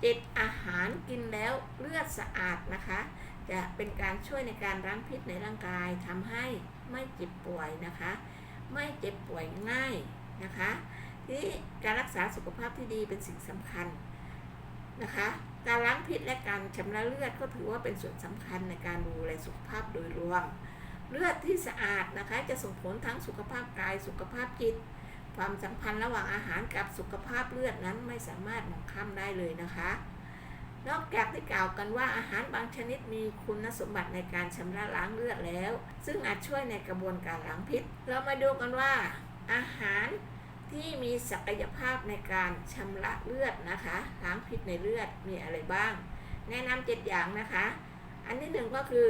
เจ็ดอาหารกินแล้วเลือดสะอาดนะคะ จะเป็นการช่วยในการล้างพิษในร่างกายทำให้ไม่เจ็บป่วยนะคะ ไม่เจ็บป่วยง่ายนะคะที่การรักษาสุขภาพที่ดีเป็นสิ่งสำคัญนะคะ การล้างพิษและการชำระเลือดก็ถือว่าเป็นส่วนสำคัญในการดูแลสุขภาพโดยรวม เลือดที่สะอาดนะคะ จะส่งผลทั้งสุขภาพกายสุขภาพจิต ความสัมพันธ์ระหว่างอาหารกับสุขภาพเลือดนั้นไม่สามารถมองข้ามได้เลยนะคะ นอกจากที่กล่าวกันว่าอาหารบางชนิดมีคุณสมบัติในการชำระล้างเลือดแล้ว ซึ่งอาจช่วยในกระบวนการล้างพิษ เรามาดูกันว่า อาหารที่มีศักยภาพในการชำระเลือดนะคะ ล้างพิษในเลือดมีอะไรบ้าง แนะนำเจ็ดอย่างนะคะ อันที่หนึ่งก็คือ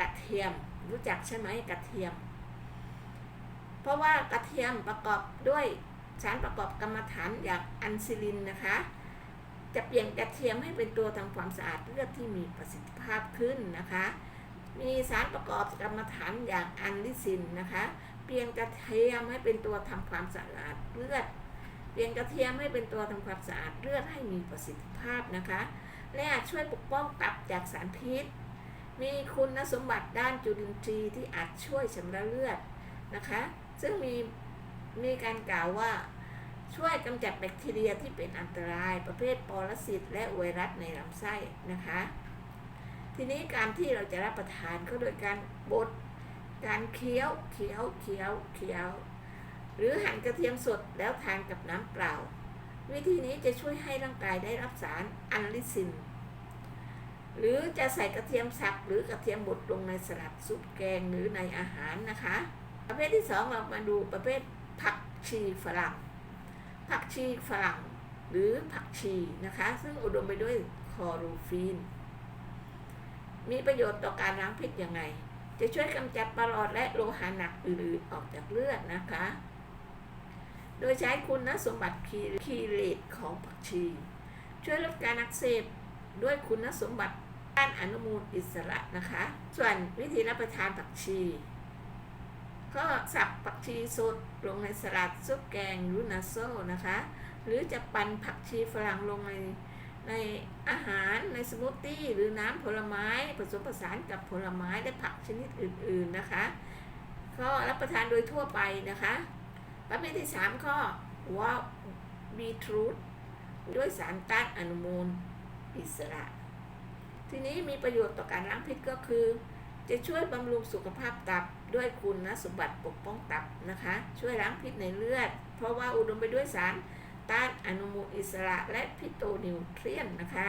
กระเทียมรู้จักใช่ไหมกระเทียม เพราะว่ากระเทียมประกอบด้วยสารประกอบกรรมฐานอย่างอันซิลินนะคะ จะเปลี่ยนกระเทียมให้เป็นตัวทำความสะอาดเลือดที่มีประสิทธิภาพขึ้นนะคะ มีสารประกอบกรรมฐานอย่างอันลิซินนะคะ เปลี่ยนกระเทียมให้เป็นตัวทำความสะอาดเลือด เปลี่ยนกระเทียมให้เป็นตัวทำความสะอาดเลือดให้มีประสิทธิภาพนะคะ และช่วยปกป้องตับจากสารพิษ มีคุณสมบัติด้านจุลินทรีย์ที่อาจช่วยชำระเลือดนะคะ ซึ่งมีมีการกล่าวว่าช่วยกำจัดแบคทีเรียที่เป็นอันตรายประเภทปรสิตและไวรัสในลำไส้นะคะ ทีนี้การที่เราจะรับประทานก็โดยการบดการเคี้ยวเคี้ยวเคี้ยวเคี้ยว หรือหั่นกระเทียมสดแล้วทานกับน้ำเปล่า วิธีนี้จะช่วยให้ร่างกายได้รับสารอันลิซิน หรือจะใส่กระเทียมสับหรือกระเทียมบดลงในสลัดซุปแกงหรือในอาหารนะคะ ประเภทที่สองเรามาดูประเภทผักชีฝรั่ง ผักชีฝรั่งหรือผักชีนะคะ ซึ่งอุดมไปด้วยคอโรฟีน มีประโยชน์ต่อการล้างพิษยังไง จะช่วยกำจัดปรอดและโลหะหนักอื่นๆออกจากเลือดนะคะ โดยใช้คุณสมบัติคีเลตของผักชี ช่วยลดการอักเสบด้วยคุณสมบัติด้านอนุมูลอิสระนะคะ ส่วนวิธีรับประทานผักชี ก็สับผักชีสดลงในสลัดซุปแกงหรือนาโซนะคะ หรือจะปั่นผักชีฝรั่งลงในในอาหารในสมูทตี้หรือน้ำผลไม้ผสมผสานกับผลไม้และผักชนิดอื่นๆนะคะ ก็รับประทานโดยทั่วไปนะคะประเภทที่ 3 ข้อว่าบีทรูทด้วยสารต้านอนุมูลอิสระ ทีนี้มีประโยชน์ต่อการล้างพิษก็คือ จะช่วยบำรุงสุขภาพตับด้วยคุณนะสมบัติปกป้องตับนะคะ ช่วยล้างพิษในเลือด เพราะว่าอุดมไปด้วยสารต้านอนุมูลอิสระและพิโตนิวเทรียนนะคะ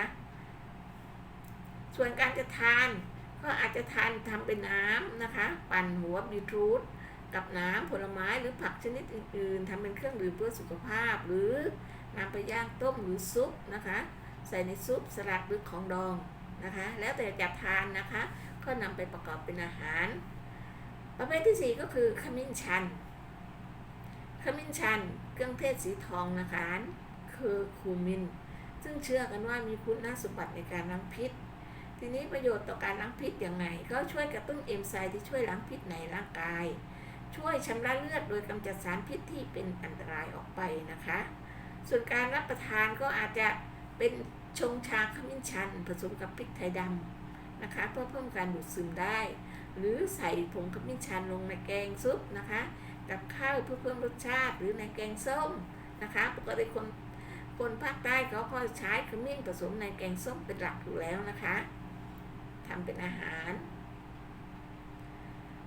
ส่วนการจะทานก็อาจจะทานทำเป็นน้ำนะคะ ปั่นหัวบีทรูทกับน้ำผลไม้หรือผักชนิดอื่นๆทำเป็นเครื่องดื่มเพื่อสุขภาพ หรือนำไปย่างต้มหรือซุปนะคะ ใส่ในซุปสลัดหรือของดองนะคะ แล้วแต่จะทานนะคะ ก็นำไปประกอบเป็นอาหาร ประเภทที่ 4 ก็คือขมิ้นชัน ขมิ้นชัน เครื่องเทศสีทองนะคะคือคูมิน ซึ่งเชื่อกันว่ามีคุณสมบัติในการล้างพิษ ทีนี้ประโยชน์ต่อการล้างพิษยังไง ก็ช่วยกระตุ้นเอนไซม์ที่ช่วยล้างพิษในร่างกาย ช่วยชำระเลือดโดยกำจัดสารพิษที่เป็นอันตรายออกไปนะคะ ส่วนการรับประทานก็อาจจะเป็นชงชาขมิ้นชัน ผสมกับพริกไทยดำ นะคะ เพื่อเพิ่มการดูดซึมได้ หรือใส่ผงขมิ้นชันลงในแกงซุปนะคะ กับข้าวเพื่อเพิ่มรสชาติหรือในแกงส้มนะคะ ปกติคนคนภาคใต้เขาก็ใช้ขมิ้นผสมในแกงส้มเป็นหลักอยู่แล้วนะคะทำเป็นอาหาร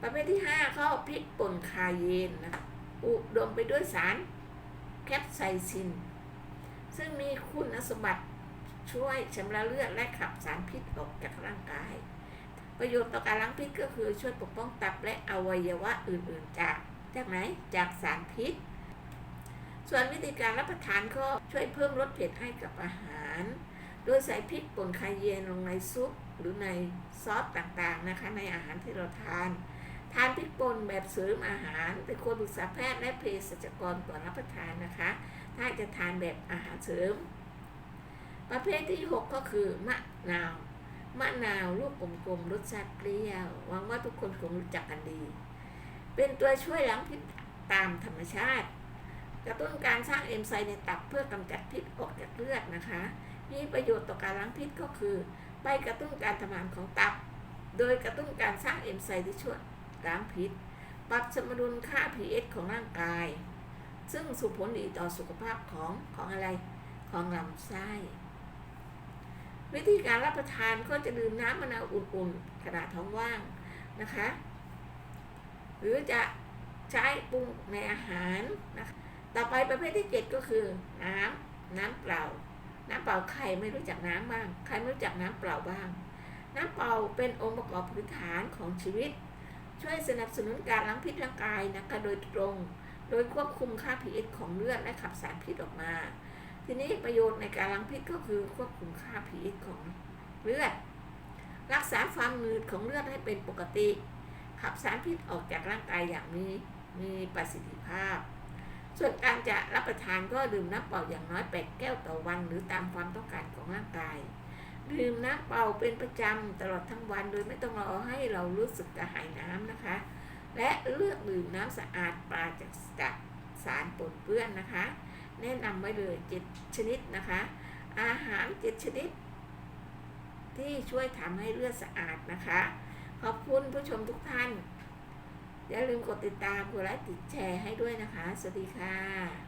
ประเภทที่5ข้าวพริกป่นคาเยนนะอุดมไปด้วยสารแคปไซซิน ซึ่งมีคุณสมบัติ ช่วยชำระเลือดและขับสารพิษออกจากร่างกาย ประโยชน์ต่อการล้างพิษก็คือช่วยปกป้องตับและอวัยวะอื่น ๆ จากจากไหนจากสารพิษ ส่วนวิธีการรับประทานก็ช่วยเพิ่มรสเผ็ดให้กับอาหาร โดยใส่พริกป่นคาเยนลงในซุปหรือในซอสต่างๆนะคะในอาหารที่เราทาน ทานพริกป่นแบบเสริมอาหารแต่ควรปรึกษาแพทย์และเภสัชกรก่อนรับประทานนะคะ ถ้าจะทานแบบอาหารเสริม ประเภทที่ 6 ก็คือมะนาว มะนาวลูกกลมๆรสชาติเปรี้ยวหวังว่าทุกคนคงรู้จักกันดี เป็นตัวช่วยล้างพิษตามธรรมชาติ กระตุ้นการสร้างเอนไซม์ในตับเพื่อกำจัดพิษออกจากเลือดนะคะ มีประโยชน์ต่อการล้างพิษก็คือ ไปกระตุ้นการทำงานของตับ โดยกระตุ้นการสร้างเอนไซม์ที่ช่วยล้างพิษ ปรับสมดุลค่า pH ของร่างกาย ซึ่งส่งผลดีต่อสุขภาพของของอะไรของลำไส้ วิธีการรับประทานก็จะดื่มน้ำมะนาวอุ่นๆขณะท้องว่างนะคะ หรือจะใช้ปรุงในอาหารนะคะต่อไปประเภทที่7ก็คือน้ำน้ำเปล่า น้ำเปล่าใครไม่รู้จักน้ำบ้าง ใครไม่รู้จักน้ำเปล่าบ้าง น้ำเปล่าเป็นองค์ประกอบพื้นฐานของชีวิต ช่วยสนับสนุนการล้างพิษร่างกายนะคะโดยตรง โดยควบคุมค่า pH ของเลือดและขับสารพิษออกมา ทีนี้ประโยชน์ในการล้างพิษก็คือควบคุมค่า pH ของเลือด รักษาความหนืดของเลือดให้เป็นปกติ ขับสารพิษออกจากร่างกายอย่างมีมีประสิทธิภาพ ส่วนการจะรับประทานก็ดื่มน้ำเปล่าอย่างน้อย8แก้วต่อวัน หรือตามความต้องการของร่างกาย ดื่มน้ำเปล่าเป็นประจำตลอดทั้งวันโดยไม่ต้องรอให้เรารู้สึกกระหายน้ำนะคะ และเลือกดื่มน้ำสะอาดปราศจากสารปนเปื้อนนะคะ แนะนำไว้เลย7ชนิดนะคะ อาหาร7ชนิด ที่ช่วยทำให้เลือดสะอาดนะคะ ขอบคุณผู้ชมทุกท่าน อย่าลืมกดติดตามกดไลค์ติดแชร์ให้ด้วยนะคะ สวัสดีค่ะ